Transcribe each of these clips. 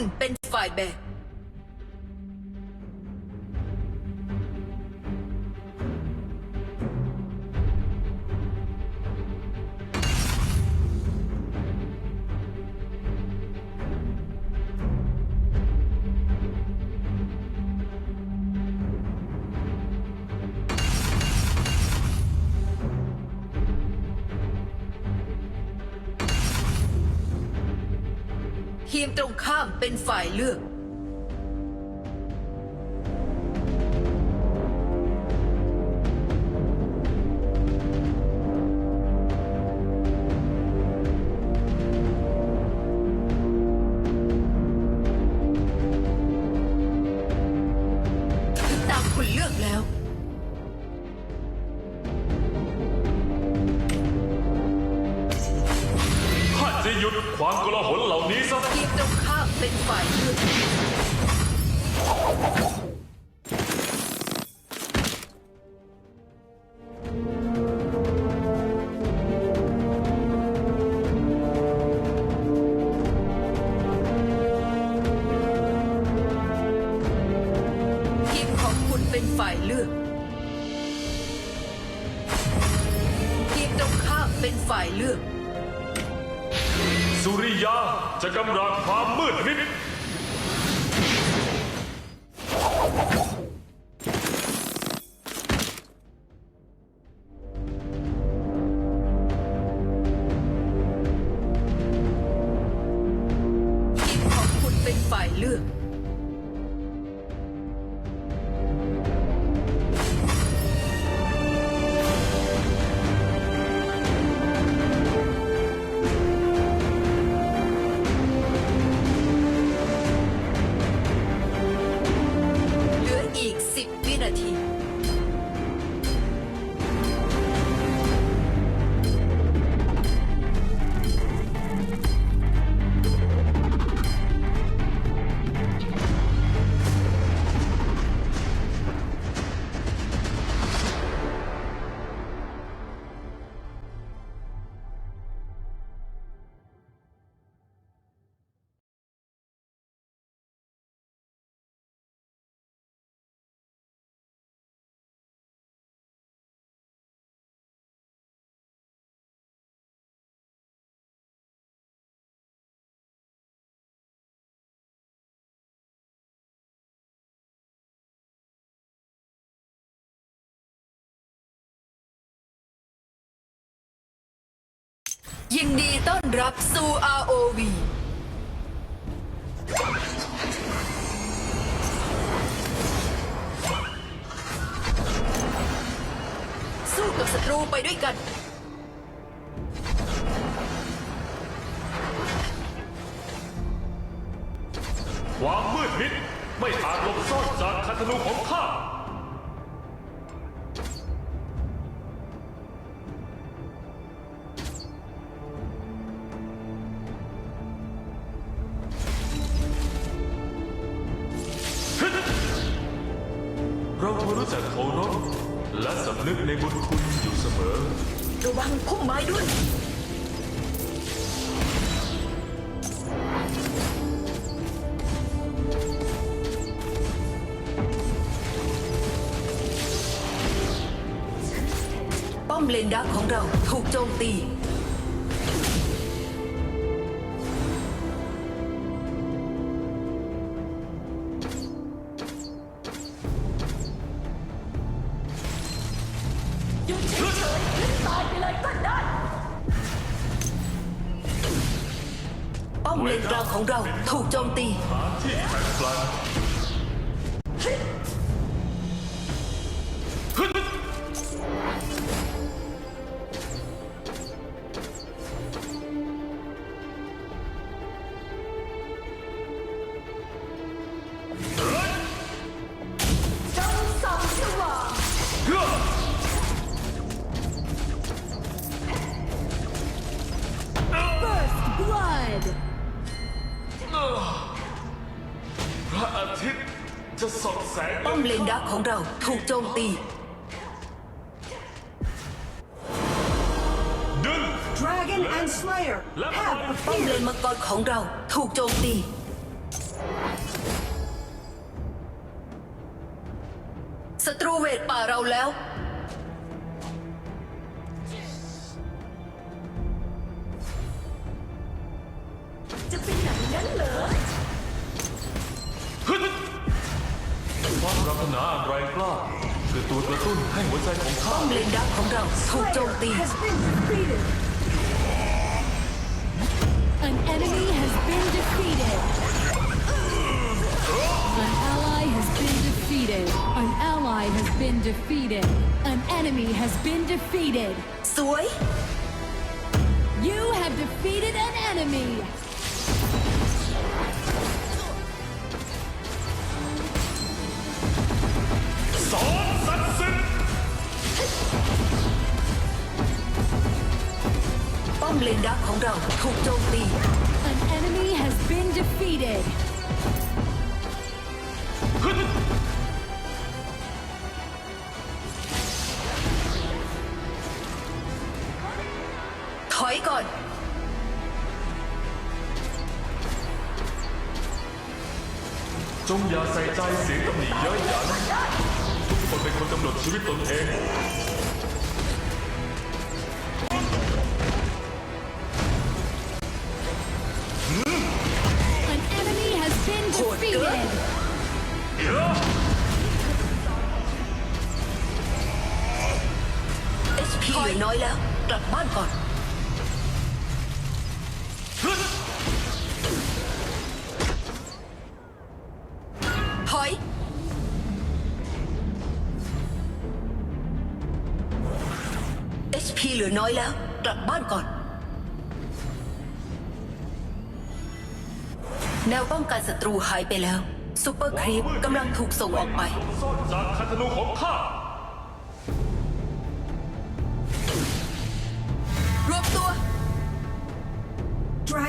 คุณเป็นฝ่ายแบก ทีมตรงข้ามเป็นฝ่ายเลือก ฝ่ายเลือกทีมตรงข้ามเป็นฝ่ายเลือก สุริยาจะกำราบความมืดมิด ยินดีต้อนรับสู่ ROV สู้กับศัตรูไปด้วยกัน ความมืดมิดไม่อาจหลบซ่อนจากคันธนูของข้า จักเคารพและสำนึกในบุญคุณอยู่เสมอ ระวังพุ่มไม้ด้วย ป้อมเลนดักของเราถูกโจมตี ถูกโจมตีหาที่แข็งแกร่ง รูเวทป่าเราแล้ว จะเป็นหนังนั้นเหรอฮึดความปรารถนาอันแรงกล้าคือตัวกระตุ้นให้หัวใจของข้าป้อมเลนดักของเราถูกโจมตี has been defeated ally has been defeated. An enemy has been defeated. Soy? You have defeated an enemy! An enemy has been defeated. น้อยแล้ว กลับบ้านก่อนฮึดถอย HP เหลือน้อยแล้ว กลับบ้านก่อน แนวป้องกันศัตรูหายไปแล้วซูเปอร์ครีปกำลังถูกส่งออกไปซ่อนจากคันธนูของข้า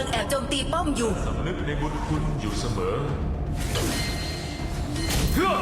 ลังแอบโจมตีป้อมอยู่ สำนึกในบุญคุณอยู่เสมอเฮ้อ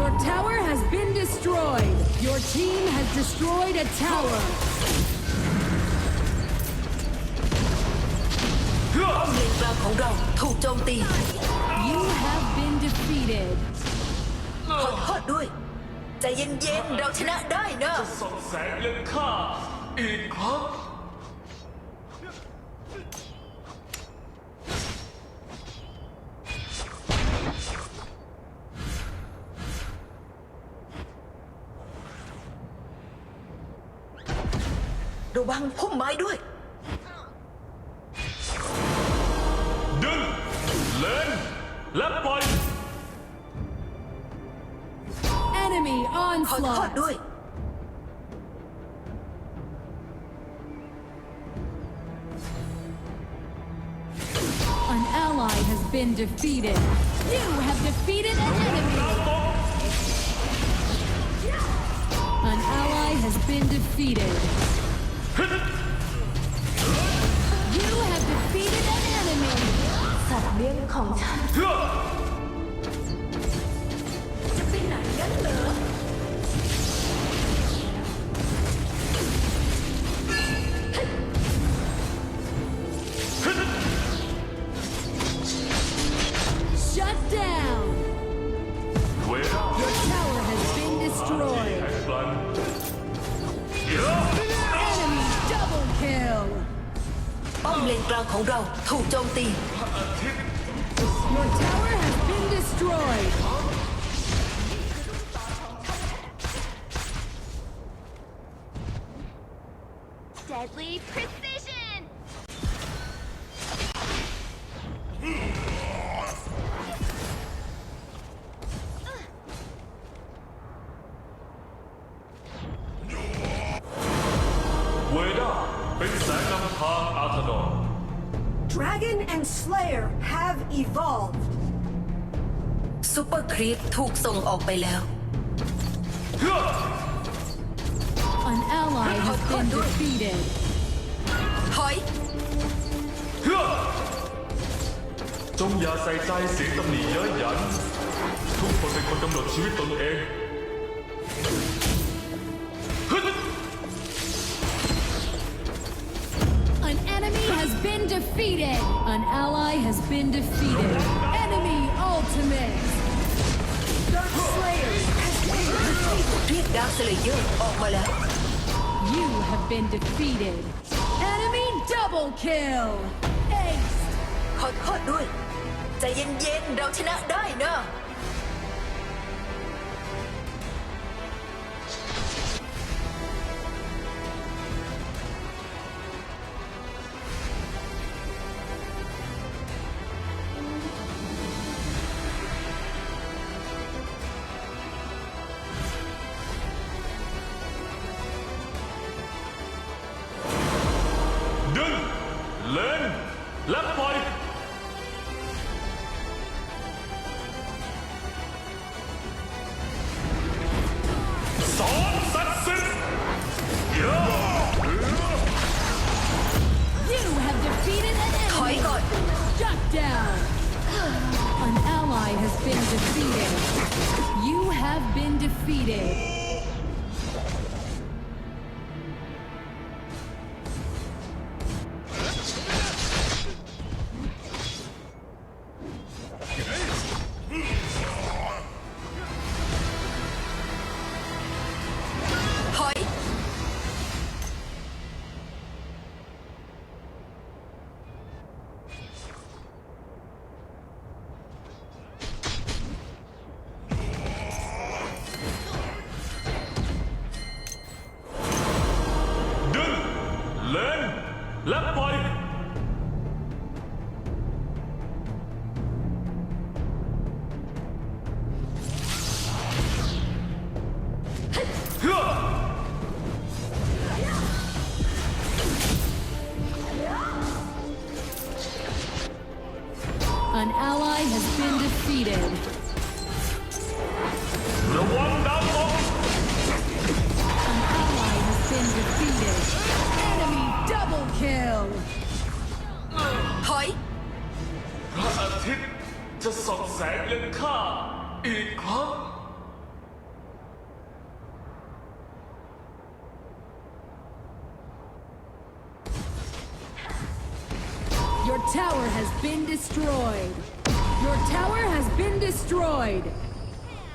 Your tower has been destroyed. Your team has destroyed a tower. เฮ้อ ป้อมเลนกลางของเราถูกโจมตี You have been defeated. ขอโทษด้วย ใจเย็นๆ เราชนะได้นะ ส่องแสงยังข้าอีกครั้ง งพุ่มไม้ด้วย ดึง เล่น และปล่อย Enemy ขอโทษ onslaught. ด้วย An ally has been defeated. You have defeated an enemy. ดาวตก An ally has been defeated. 비대면의 면, 사면 검찰. กลางของเราถูกโจมตี Your tower has been destroyed. ซูเปอร์ครีปถูกส่งออกไปแล้ว An ally has been defeated. ถอย จงอย่าใส่ใจเสียงตำหนิเย้ยหยัน ทุกคนเป็นคนกำหนดชีวิตตนเอง An enemy has been defeated. An ally has been defeated. Enemy ultimate. เรียกดาร์คสเลเยอร์ออกมาแล้ว You have been defeated. Enemy double kill. Ace. ขอโทษด้วย ใจเย็นๆ เราชนะได้นะ defeated.. Ally has been defeated.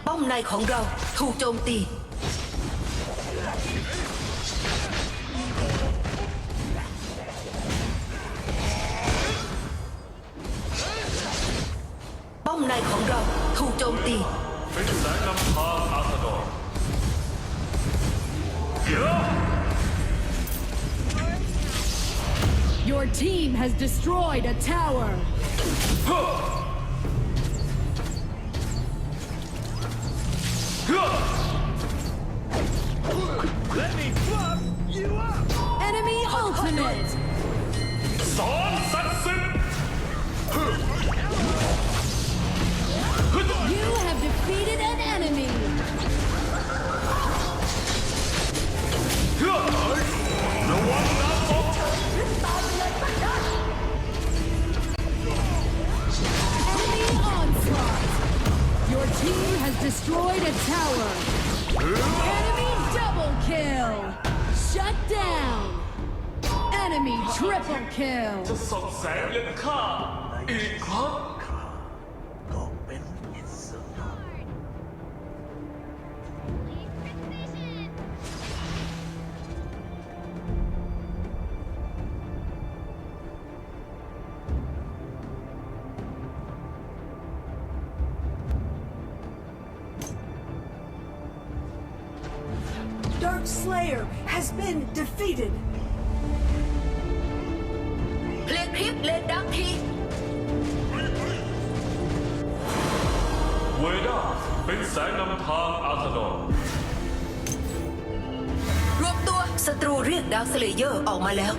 ป้อมในของเราถูกโจมตี ป้อมในของเราถูกโจมตี เป็นแสงนำทางอาร์ธดอนเยอะ Your team has destroyed a tower. Let me fluff you up! Enemy ultimate! Son Satsu! You have Slayer has been defeated. เพลงคลิปเลนดังที เวด้าเป็นแสงนำทางอาธนอนรวมตัวศัตรูเรียกดาวสเลเยอร์ออกมาแล้ว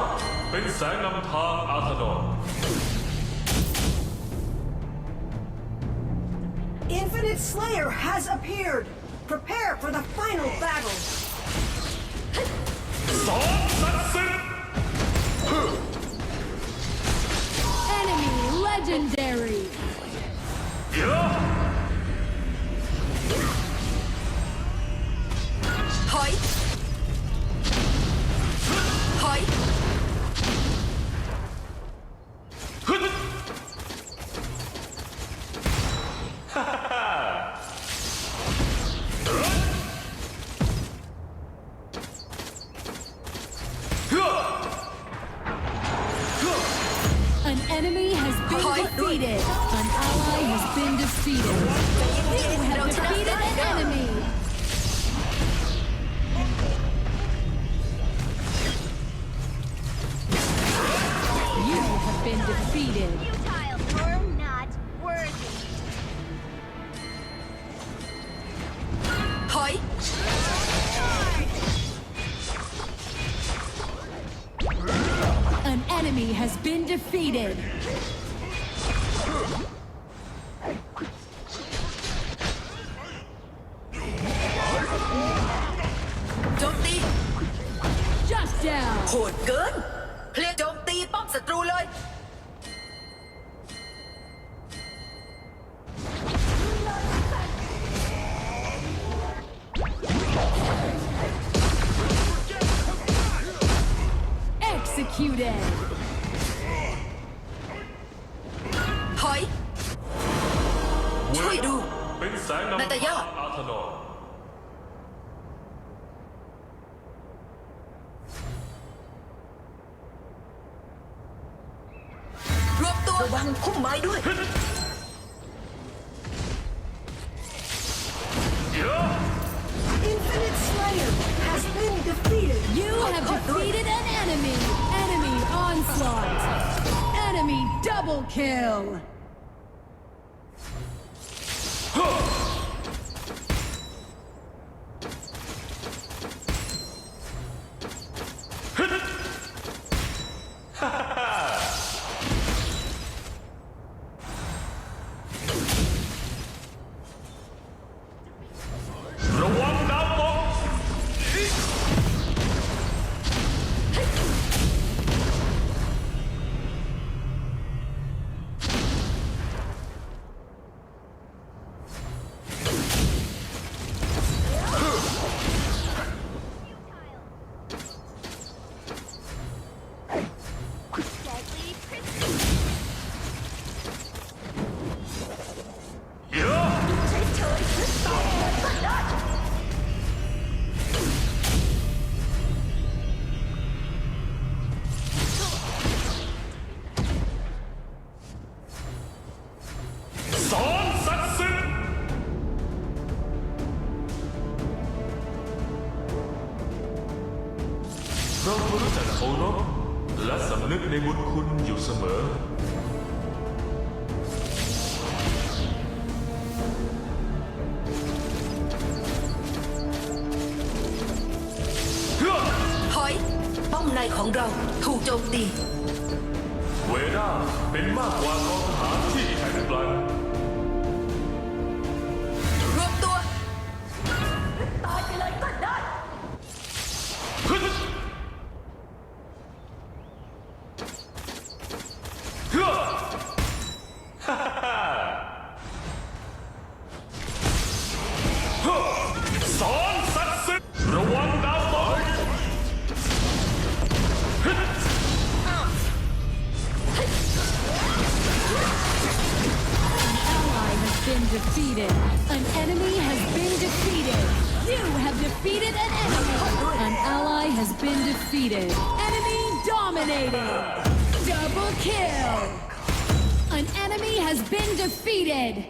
เวด้าเป็นแสงนำทางอาธนอน Infinite Slayer has appeared. Prepare for the final battle. สอนศักดิ์สิทธิ์ Enemy legendary. เดี๋ยว ถ defeated. An ally has been defeated. You have defeated an enemy. You have been defeated. Futile. You're not worthy. An enemy has been defeated. มตี Shut down. โหดเกิน เพลียจม double kill. ในของเราถูกโจมตี เวด้าเป็นมากกว่ากองทหารที่แข็งแกร่ง has been defeated. Enemy dominated. Double kill. An enemy has been defeated.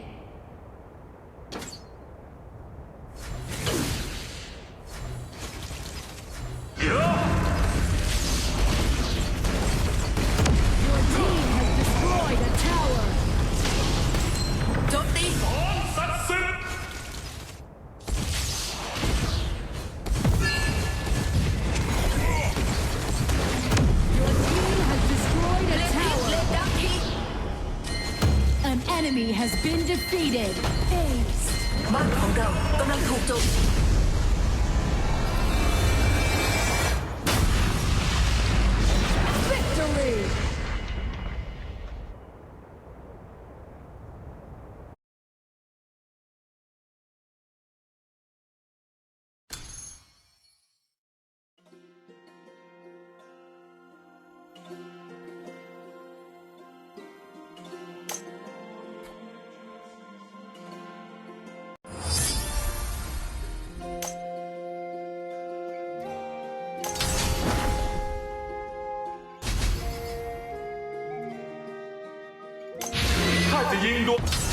ろ